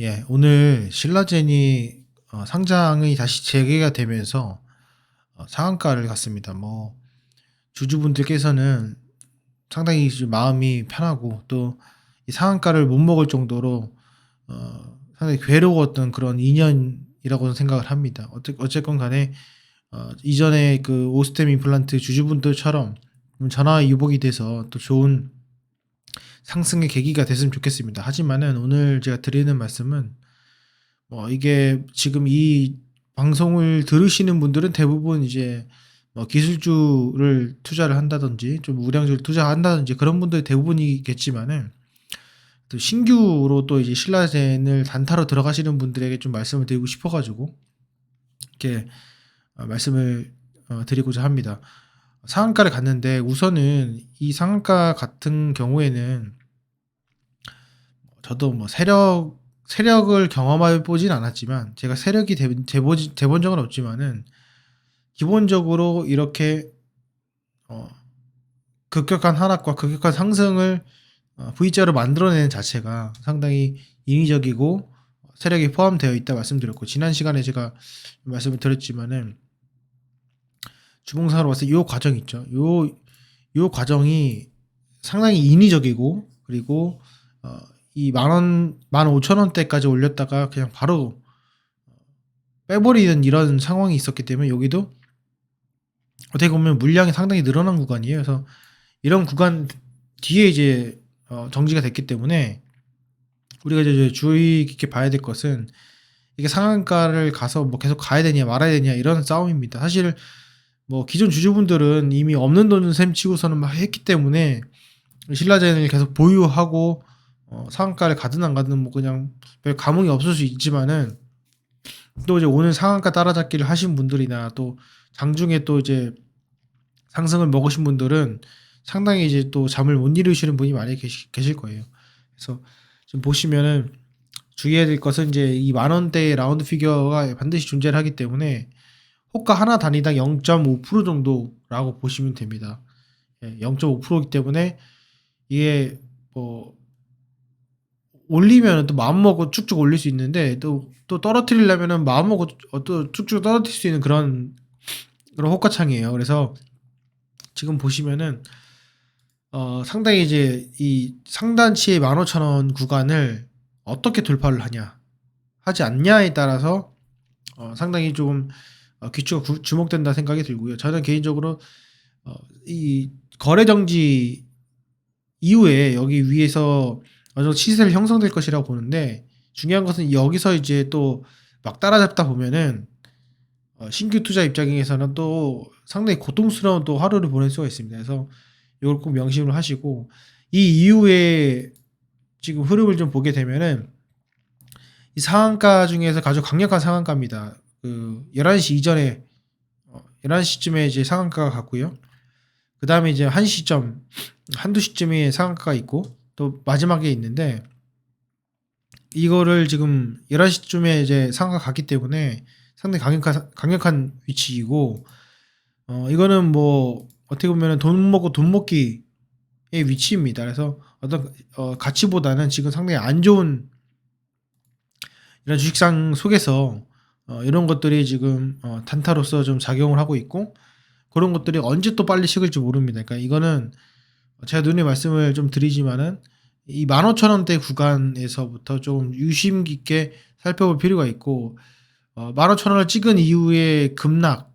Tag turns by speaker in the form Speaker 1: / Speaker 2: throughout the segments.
Speaker 1: 예, 오늘 신라젠이 어, 상장이 다시 재개가 되면서 어, 상한가를 갔습니다. 뭐 주주분들께서는 상당히 좀 마음이 편하고 또 이 상한가를 못 먹을 정도로 어, 상당히 괴로웠던 그런 인연이라고 생각을 합니다. 어째, 어쨌건 간에 어, 이전에 그 오스템 임플란트 주주분들처럼 전화 유복이 돼서 또 좋은 상승의 계기가 됐으면 좋겠습니다. 하지만은 오늘 제가 드리는 말씀은 뭐 이게 지금 이 방송을 들으시는 분들은 대부분 이제 뭐 기술주를 투자를 한다든지 좀 우량주를 투자한다든지 그런 분들이 대부분이겠지만은 또 신규로 또 이제 신라젠을 단타로 들어가시는 분들에게 좀 말씀을 드리고 싶어가지고 이렇게 어, 말씀을 어, 드리고자 합니다. 상한가를 갔는데 우선은 이 상한가 같은 경우에는 저도 뭐 세력 세력을 경험해 보진 않았지만 제가 세력이 돼본 적은 없지만은 기본적으로 이렇게 어, 급격한 하락과 급격한 상승을 어, V자로 만들어내는 자체가 상당히 인위적이고 세력이 포함되어 있다 말씀드렸고 지난 시간에 제가 말씀을 드렸지만은 주봉상으로 봤을 때 요 과정 있죠. 요, 요 과정이 상당히 인위적이고 그리고 어, 이 만 원, 만 오천 원대까지 올렸다가 그냥 바로 빼버리는 이런 상황이 있었기 때문에 여기도 어떻게 보면 물량이 상당히 늘어난 구간이에요. 그래서 이런 구간 뒤에 이제 어, 정지가 됐기 때문에 우리가 이제 주의 깊게 봐야 될 것은 이게 상한가를 가서 뭐 계속 가야 되냐 말아야 되냐 이런 싸움입니다. 사실 뭐 기존 주주분들은 이미 없는 돈은 셈 치고서는 막 했기 때문에 신라젠을 계속 보유하고 어, 상한가를 가든 안 가든 뭐 그냥 별 감흥이 없을 수 있지만은 또 이제 오늘 상한가 따라잡기를 하신 분들이나 또 장중에 또 이제 상승을 먹으신 분들은 상당히 이제 또 잠을 못 이루시는 분이 많이 계시, 계실 거예요. 그래서 지금 보시면은 주의해야 될 것은 이제 이 만 원대의 라운드 피겨가 반드시 존재를 하기 때문에 호가 하나 단위당 0.5% 정도라고 보시면 됩니다. 예, 0.5%이기 때문에 이게 뭐 올리면 또 마음 먹고 쭉쭉 올릴 수 있는데 또 또 떨어뜨리려면은 마음 먹고 어, 또 쭉쭉 떨어뜨릴 수 있는 그런 그런 호가창이에요. 그래서 지금 보시면은 어 상당히 이제 이 상단치의 15,000원 구간을 어떻게 돌파를 하냐 하지 않냐에 따라서 어 상당히 좀 어, 귀추가 구- 주목된다 생각이 들고요. 저는 개인적으로 어, 이 거래 정지 이후에 여기 위에서 어느 정도 시세를 형성될 것이라고 보는데 중요한 것은 여기서 이제 또 막 따라잡다 보면은 어, 신규 투자 입장에서는 또 상당히 고통스러운 또 하루를 보낼 수가 있습니다. 그래서 이걸 꼭 명심을 하시고 이 이후에 지금 흐름을 좀 보게 되면은 이 상한가 중에서 아주 강력한 상한가입니다. 그 11시 이전에 어, 11시쯤에 이제 상한가가 갔고요. 그 다음에 이제 1시점, 한두 시쯤에 상한가가 있고 또 마지막에 있는데 이거를 지금 11시쯤에 이제 상한가 갔기 때문에 상당히 강력한, 강력한 위치이고 어, 이거는 뭐 어떻게 보면 돈 먹고 돈 먹기의 위치입니다. 그래서 어떤 어, 가치보다는 지금 상당히 안 좋은 이런 주식상 속에서 어, 이런 것들이 지금 어, 단타로서 좀 작용을 하고 있고 그런 것들이 언제 또 빨리 식을지 모릅니다. 그러니까 이거는 제가 눈에 말씀을 좀 드리지만은 이 15,000원대 구간에서부터 좀 유심 깊게 살펴볼 필요가 있고 어, 15,000원을 찍은 이후에 급락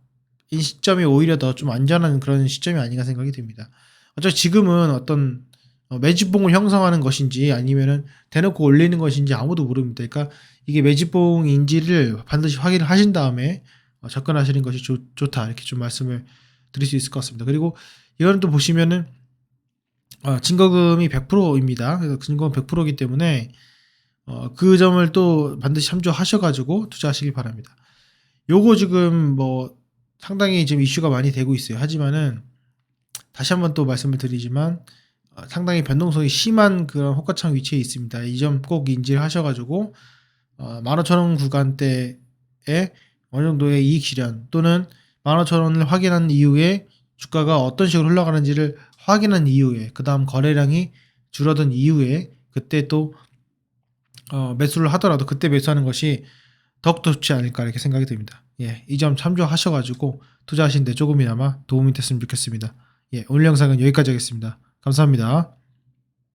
Speaker 1: 인 시점이 오히려 더 좀 안전한 그런 시점이 아닌가 생각이 듭니다. 어차피 지금은 어떤 어, 매집봉을 형성하는 것인지 아니면은 대놓고 올리는 것인지 아무도 모릅니다. 그러니까 이게 매집봉인지를 반드시 확인을 하신 다음에 어, 접근하시는 것이 좋, 좋다 이렇게 좀 말씀을 드릴 수 있을 것 같습니다. 그리고 이거는 또 보시면은 어, 증거금이 100%입니다. 그래서 증거금 100%이기 때문에 어, 그 점을 또 반드시 참조하셔가지고 투자하시길 바랍니다. 요거 지금 뭐 상당히 지금 이슈가 많이 되고 있어요. 하지만은 다시 한번 또 말씀을 드리지만 어, 상당히 변동성이 심한 그런 호가창 위치에 있습니다. 이 점 꼭 인지를 하셔가지고 어, 15,000원 구간대에 어느 정도의 이익 실현 또는 15,000원을 확인한 이후에 주가가 어떤 식으로 흘러가는지를 확인한 이후에 그 다음 거래량이 줄어든 이후에 그때 또 어, 매수를 하더라도 그때 매수하는 것이 더욱더 좋지 않을까 이렇게 생각이 듭니다. 예, 이 점 참조하셔가지고 투자하시는데 조금이나마 도움이 됐으면 좋겠습니다. 예, 오늘 영상은 여기까지 하겠습니다. 감사합니다.